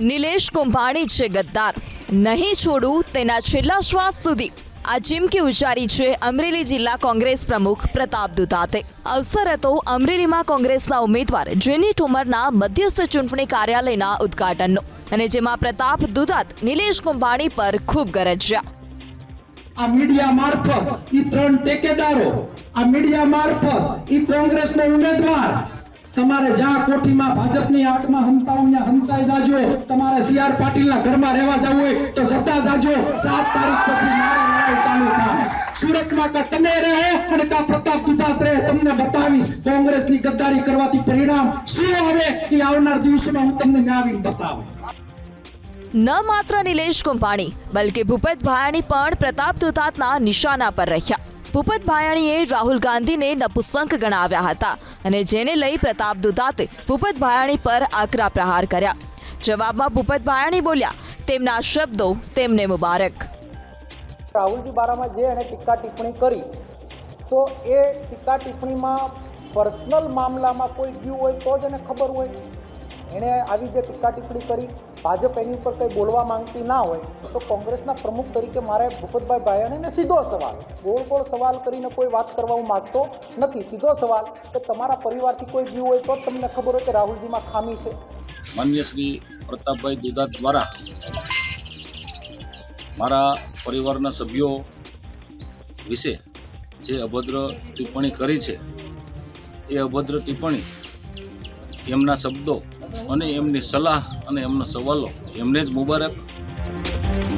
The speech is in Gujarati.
નિલેશ કુંભાણી છે ગદ્દાર. નહીં છોડું તેના છેલ્લા શ્વાસ સુધી. આ ચીમકી ઉચ્ચારી છે, અમરેલી જિલ્લા કોંગ્રેસ પ્રમુખ પ્રતાપ દુધાતે. અવસર હતો અમરેલીમાં કોંગ્રેસના ઉમેદવાર જેની ઠુમરના મધ્યસ્થ ચૂંટણી કાર્યાલયના ઉદ્ઘાટનનો. અને જેમાં પ્રતાપ દુધાત, નિલેશ કુંભાણી પર ખૂબ ગરજ્યા. આ મીડિયા મારફત ઈ ત્રણ ટેકેદારો, આ મીડિયા મારફત ઈ કોંગ્રેસનો ઉમેદવાર. તમારે જ્યાં કોઠીમાં ભાજપની આટમાં હંતાઈ જાજો તમારે સી આર પાટીલના ઘરમાં રહેવા જવું હોય તો જતા જાજો. સાત તારીખ પછી મારી લડાઈ ચાલુ થાય. સુરતમાં કા તમે રહો અને કા પ્રતાપ દુધાત રહે તમને બતાવીશ. કોંગ્રેસની ગદ્દારી કરવાથી પરિણામ શું આવે એ આવનાર દિવસોમાં હું તમને ન્યાવીને બતાવું. ન માત્ર નિલેશ કુંભાણી, બલકે ભૂપત ભાયાણી પણ પ્રતાપ દુધાતના નિશાના પર રહ્યા. ભૂપત ભાયાણીએ રાહુલ ગાંધીને નપુસંક ગણાવ્યા હતા અને જેને લઈ પ્રતાપ દુધાતે ભૂપત ભાયાણી પર આકરા પ્રહાર કર્યા. જવાબમાં ભૂપત ભાયાણી બોલ્યા, તેમના શબ્દો તેમને મુબારક. રાહુલજી બારામાં જે એણે ટીકા ટિપ્પણી કરી, તો એ ટીકા ટિપ્પણીમાં પર્સનલ મામલામાં કોઈ ગયું હોય તો જ એને ખબર હોય. એણે આવી જે ટીકા ટિપ્પણી કરી, ભાજપ એની ઉપર કંઈ બોલવા માંગતી ના હોય, તો કોંગ્રેસના પ્રમુખ તરીકે મારે ભૂપતભાઈ ભાયાણીને સીધો સવાલ, ગોળ ગોળ સવાલ કરીને કોઈ વાત કરવા હું માગતો નથી. સીધો સવાલ કે તમારા પરિવારથી કોઈ ગયું હોય તો જ તમને ખબર હોય કે રાહુલજીમાં ખામી છે. માન્ય શ્રી પ્રતાપભાઈ દુધાત દ્વારા મારા પરિવારના સભ્યો વિશે જે અભદ્ર ટિપ્પણી કરી છે, એ અભદ્ર ટિપ્પણી એમના શબ્દો અને એમની સલાહ અને એમના સવાલો એમને જ મુબારક.